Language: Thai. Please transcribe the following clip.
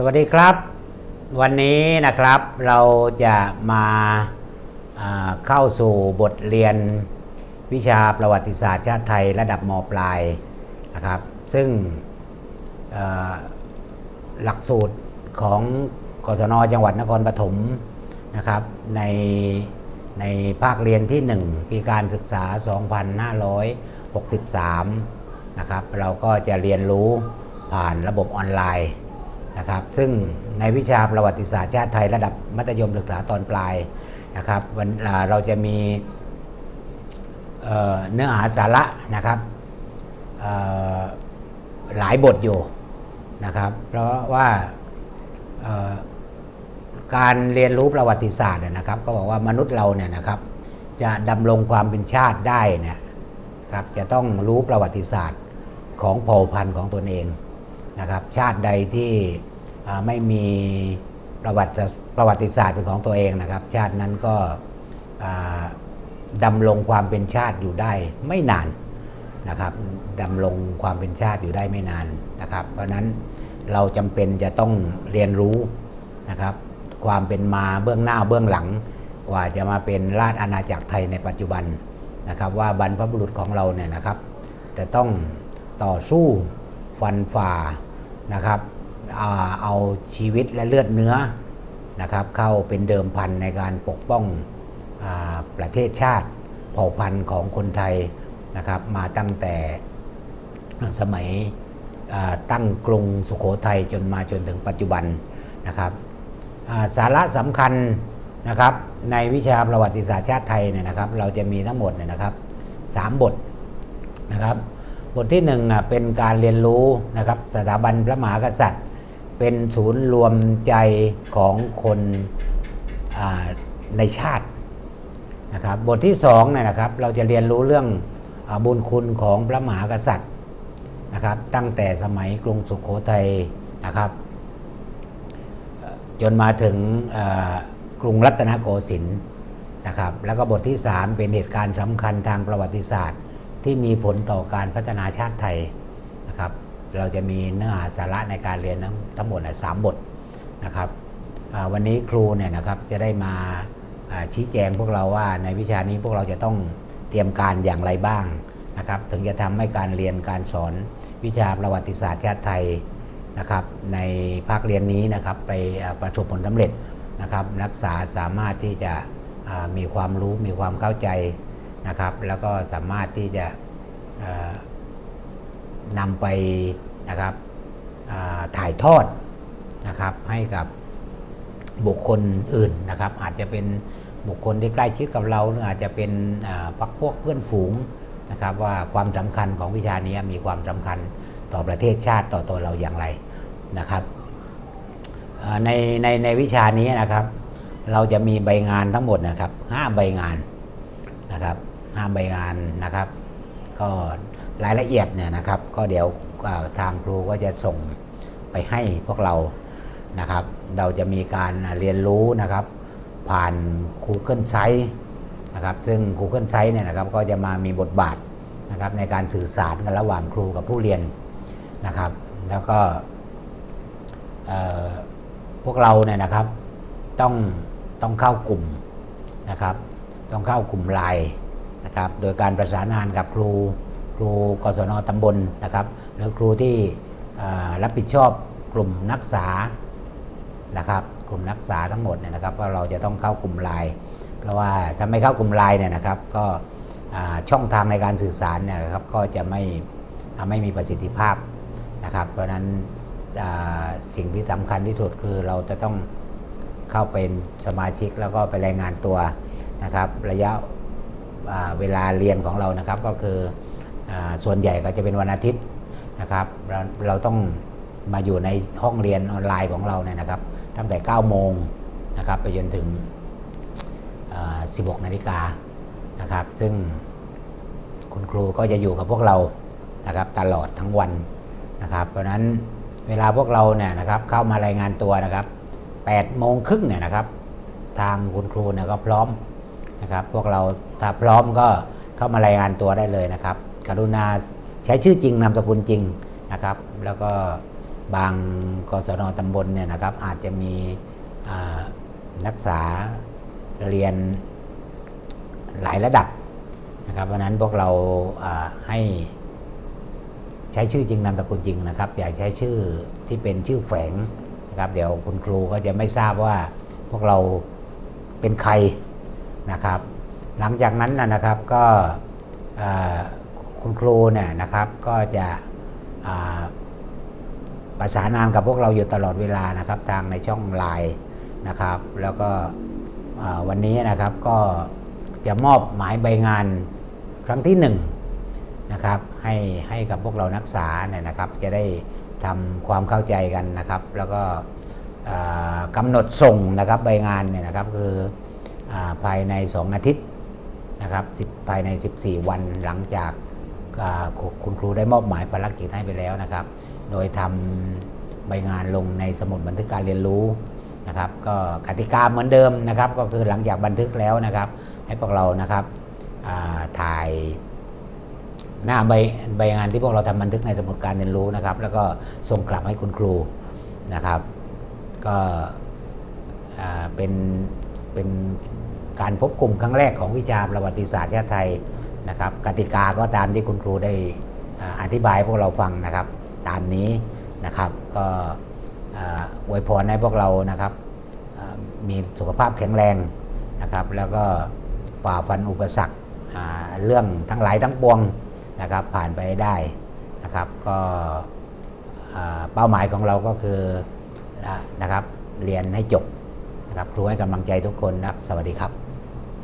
สวัสดีครับ วันนี้นะครับเราจะมาาเข้าสู่บทเรียนวิชาประวัติศาสตร์ชาติไทยระดับมปลายนะครับ ซึ่งหลักสูตรของกศนจังหวัดนครปฐมนะครับในในภาคเรียนที่ 1 ปีการศึกษา 2563 นะครับ เราก็จะเรียนรู้ผ่านระบบออนไลน์ นะครับซึ่งในวิชาประวัติศาสตร์ชาติไทยระดับมัธยมศึกษาตอนปลายนะครับวันอ่าเราจะมีเอ่อเนื้อหาสาระนะครับหลายบทอยู่นะครับ เพราะว่าการเรียนรู้ประวัติศาสตร์เนี่ยนะครับ ก็บอกว่ามนุษย์เราเนี่ยนะครับ จะดำรงความเป็นชาติได้เนี่ยครับจะต้องรู้ประวัติศาสตร์ของเผ่าพันธุ์ของตนเอง นะครับชาติใดที่ไม่มีประวัติประวัติศาสตร์เป็นของตัวเองนะครับ ชาตินั้นก็ดำรงความเป็นชาติอยู่ได้ไม่นานนะครับดำรงความเป็นชาติอยู่ได้ไม่นานนะครับ เพราะฉะนั้นเราจำเป็นจะต้องเรียนรู้นะครับ ความเป็นมาเบื้องหน้าเบื้องหลัง กว่าจะมาเป็นราชอาณาจักรไทยในปัจจุบันนะครับ ว่าบรรพบุรุษของเราเนี่ยนะครับ จะต้องต่อสู้ฟันฝ่า นะครับอเอาชีวิตและเลือดเนื้อนะครับเข้าเป็นเดิมพันในการปกป้องอประเทศชาติเผ่าพันธุ์ของคนไทยนะครับมาตั้งแต่สมัยตั้งกรุงสุโขทัยจนมาจนถึงปัจจุบันนะครับาสาระสำคัญนะครับในวิชาประวัติศาสตร์ชาติไทยเนี่ยนะครับเราจะมีทั้งหมดเนี่ยนะครับสามบทนะครับ บทที่หนึ่งอะเป็นการเรียนรู้นะครับสถาบันพระมหากษัตริย์ เป็นศูนย์รวมใจของคนในชาตินะครับบทที่สองเนี่ยนะครับเราจะเรียนรู้เรื่องอาบุญคุณของพระมหากษัตริย์นะครับตั้งแต่สมัยกรุงสุขโขทัยนะครับ จนมาถึงกรุงรัตนโกสินทร์นะครับแล้วก็บทที่ 3 เป็นเหตุการณ์สำคัญทางประวัติศาสตร์ ที่มีผลต่อการพัฒนาชาติไทยนะครับ เราจะมีเนื้อหาสาระในการเรียนทั้งทั้งหมดสามบทนะครับวันนี้ครูเนี่ยนะครับจะได้มาชี้แจงพวกเราว่าในวิชานี้พวกเราจะต้องเตรียมการอย่างไรบ้างนะครับ ถึงจะทำให้การเรียนการสอนวิชาประวัติศาสตร์ชาติไทยนะครับ ในภาคเรียนนี้นะครับไปประสบผลสำเร็จนะครับ นักศึกษาสามารถที่จะมีความรู้มีความเข้าใจ นะครับ แล้วก็สามารถที่จะนำไปนะครับถ่ายทอดนะครับให้กับบุคคลอื่นนะครับ อาจจะเป็นบุคคลที่ใกล้ชิดกับเราหรืออาจจะเป็นพักพวกเพื่อนฝูงนะครับ ว่าความสำคัญของวิชานี้มีความสำคัญต่อประเทศชาติต่อตัวเราอย่างไรนะครับในในในวิชานี้นะครับ เราจะมีใบงานทั้งหมดนะครับห้าใบงานนะครับ ห้ามใบงานนะครับ ก็รายละเอียดเนี่ยนะครับ ก็เดี๋ยวทางครูก็จะส่งไปให้พวกเรานะครับ เราจะมีการเรียนรู้นะครับ ผ่าน Google Site นะครับซึ่ง Google Site เนี่ยนะครับก็จะมามีบทบาทนะครับในการสื่อสารกันระหว่างครูกับผู้เรียนนะครับ แล้วก็พวกเราเนี่ยนะครับต้องต้องเข้ากลุ่มนะครับ ต้องเข้ากลุ่มไลน์ นะครับโดยการประสานงานกับครูครูกศนตำบลนะครับหรือครูที่รับผิดชอบกลุ่มนักศึกษานะครับกลุ่มนักศึกษาทั้งหมดเนี่ยนะครับว่าเราจะต้องเข้ากลุ่มไลน์เพราะว่าถ้าไม่เข้ากลุ่มไลน์เนี่ยนะครับก็ช่องทางในการสื่อสารเนี่ยครับก็จะไม่ไม่มีประสิทธิภาพนะครับ เพราะนั้นสิ่งที่สำคัญที่สุดคือเราจะต้องเข้าเป็นสมาชิกแล้วก็ไปรายงานตัวนะครับ ระยะอ่า เวลาเรียนของเรานะครับ ก็คืออส่วนใหญ่ก็จะเป็นวันอาทิตย์นะครับเราเราต้องมาอยู่ในห้องเรียนออนไลน์ของเราเนี่ยนะครับ ตั้งแต่ 9 โมงนะครับไปจนถึง 16 นาฬิกานะครับ ซึ่งคุณครูก็จะอยู่กับพวกเรานะครับตลอดทั้งวันนะครับ เพราะฉะนั้นเวลาพวกเราเนี่ยนะครับเข้ามารายงานตัวนะครับ8โมงครึ่งเนี่ยนะครับ ทางคุณครูเนี่ยก็พร้อม นะครับ พวกเราถ้าพร้อมก็เข้ามารายงานตัวได้เลยนะครับ กรุณาใช้ชื่อจริงนามสกุลจริงนะครับ แล้วก็บางกศนตำบลเนี่ยนะครับ อาจจะมีนักศึกษาเรียนหลายระดับนะครับเพราะนั้นพวกเราาให้ใช้ชื่อจริงนามสกุลจริงนะครับ อย่าใช้ชื่อที่เป็นชื่อแฝงนะครับ เดี๋ยวคุณครูก็จะไม่ทราบว่าพวกเราเป็นใคร นะครับ หลังจากนั้นนะครับก็คุณครูเนี่ยนะครับก็จะประสานงานกับพวกเราอยู่ตลอดเวลานะครับ ทางในช่องไลน์นะครับ แล้วก็วันนี้นะครับก็จะมอบหมายใบงานครั้งที่หนึ่งนะครับให้ให้กับพวกเรานักศึกษาเนี่ยนะครับ จะได้ทำความเข้าใจกันนะครับ แล้วก็อ่ากำหนดส่งนะครับใบงานเนี่ยนะครับคือ ภายใน 2 อาทิตย์นะครับภายใน 14 วันหลังจากคุณครูได้มอบหมายภารกิจให้ไปแล้วนะครับ โดยทำใบงานลงในสมุดบันทึกการเรียนรู้นะครับ ก็กติกาเหมือนเดิมนะครับ ก็คือหลังจากบันทึกแล้วนะครับ ให้พวกเรานะครับถ่ายหน้าใบใบงานที่พวกเราทำบันทึกในสมุดการเรียนรู้นะครับ แล้วก็ส่งกลับให้คุณครูนะครับ ก็เป็นเป็น การพบกลุ่มครั้งแรกของวิชาประวัติศาสตร์ชาติไทยนะครับกติกาก็ตามที่คุณครูได้อธิบายพวกเราฟังนะครับ ตามนี้นะครับก็อวยพรให้พวกเรานะครับมีสุขภาพแข็งแรงนะครับ แล้วก็ฝ่าฟันอุปสรรคเรื่องทั้งหลายทั้งปวงนะครับ ผ่านไปได้นะครับ ก็เป้าหมายของเราก็คือนะครับ เรียนให้จบนะครับครูให้กำลังใจทุกคนนะสวัสดีครับ